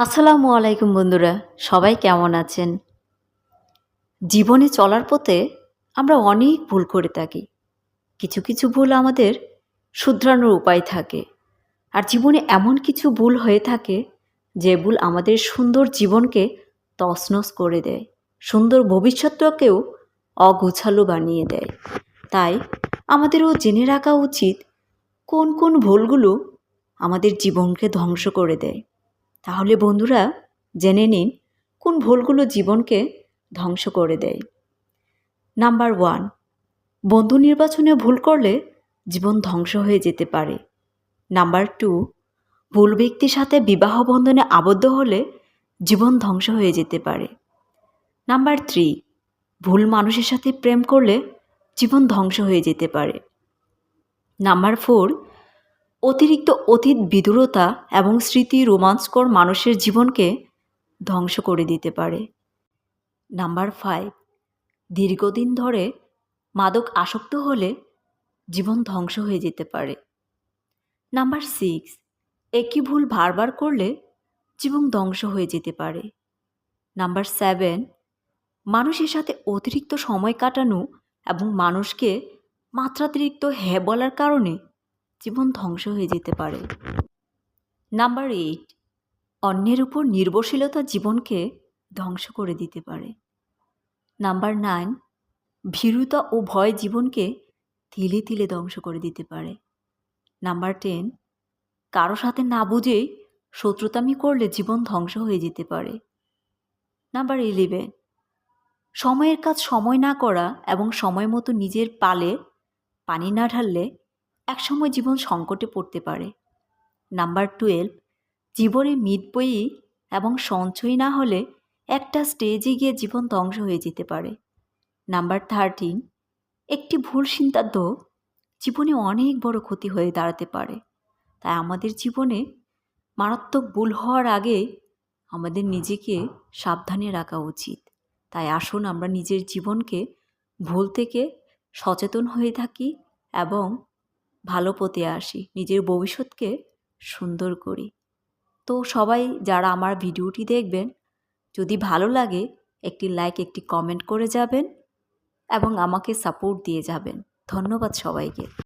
আসসালামু আলাইকুম বন্ধুরা, সবাই কেমন আছেন? জীবনে চলার পথে আমরা অনেক ভুল করে থাকি। কিছু কিছু ভুল আমাদের শুধরানোর উপায় থাকে। আর জীবনে এমন কিছু ভুল হয়ে থাকে, যে ভুল আমাদের সুন্দর জীবনকে তছনছ করে দেয়। সুন্দর ভবিষ্যৎটাকেও অগোছালো বানিয়ে দেয়। তাই আমাদেরও জেনে রাখা উচিত, কোন কোন ভুলগুলো আমাদের জীবনকে ধ্বংস করে দেয়। তাহলে বন্ধুরা, জেনে নিন কোন ভুলগুলো জীবনকে ধ্বংস করে দেয়। নাম্বার ওয়ান, বন্ধু নির্বাচনে ভুল করলে জীবন ধ্বংস হয়ে যেতে পারে। নাম্বার টু, ভুল ব্যক্তির সাথে বিবাহ বন্ধনে আবদ্ধ হলে জীবন ধ্বংস হয়ে যেতে পারে। নাম্বার থ্রি, ভুল মানুষের সাথে প্রেম করলে জীবন ধ্বংস হয়ে যেতে পারে। নাম্বার ফোর অতিরিক্ত অতীত বিদুরতা এবং স্মৃতি রোমাঞ্চকর মানুষের জীবনকে ধ্বংস করে দিতে পারে। নাম্বার ফাইভ দীর্ঘদিন ধরে মাদক আসক্ত হলে জীবন ধ্বংস হয়ে যেতে পারে। নাম্বার সিক্স একই ভুল বারবার করলে জীবন ধ্বংস হয়ে যেতে পারে। নাম্বার সেভেন মানুষের সাথে অতিরিক্ত সময় কাটানো এবং মানুষকে মাত্রাতিরিক্ত হ্যাঁ বলার কারণে জীবন ধ্বংস হয়ে যেতে পারে। নাম্বার এইট অন্যের উপর নির্ভরশীলতা জীবনকে ধ্বংস করে দিতে পারে। নাম্বার নাইন ভীরুতা ও ভয় জীবনকে তিলে তিলে ধ্বংস করে দিতে পারে। নাম্বার টেন কারও সাথে না বুঝেই শত্রুতামি করলে জীবন ধ্বংস হয়ে যেতে পারে। নাম্বার ইলেভেন সময়ের কাজ সময় না করা এবং সময় মতো নিজের পালে পানি না ঢাললে একসময় জীবন সংকটে পড়তে পারে। নাম্বার টুয়েলভ, জীবনে মিতবয়ী এবং সঞ্চয় না হলে একটা স্টেজে গিয়ে জীবন ধ্বংস হয়ে যেতে পারে। নাম্বার থার্টিন, একটি ভুল সিদ্ধান্ত জীবনে অনেক বড় ক্ষতি হয়ে দাঁড়াতে পারে। তাই আমাদের জীবনে মারাত্মক ভুল হওয়ার আগে আমাদের নিজেকে সাবধানে রাখা উচিত। তাই আসুন আমরা নিজের জীবনকে ভুল থেকে সচেতন হয়ে থাকি এবং ভালো পথে আসি, নিজের ভবিষ্যৎকে সুন্দর করি। তো সবাই যারা আমার ভিডিওটি দেখবেন, যদি ভালো লাগে, একটি লাইক একটি কমেন্ট করে যাবেন এবং আমাকে সাপোর্ট দিয়ে যাবেন। ধন্যবাদ সবাইকে।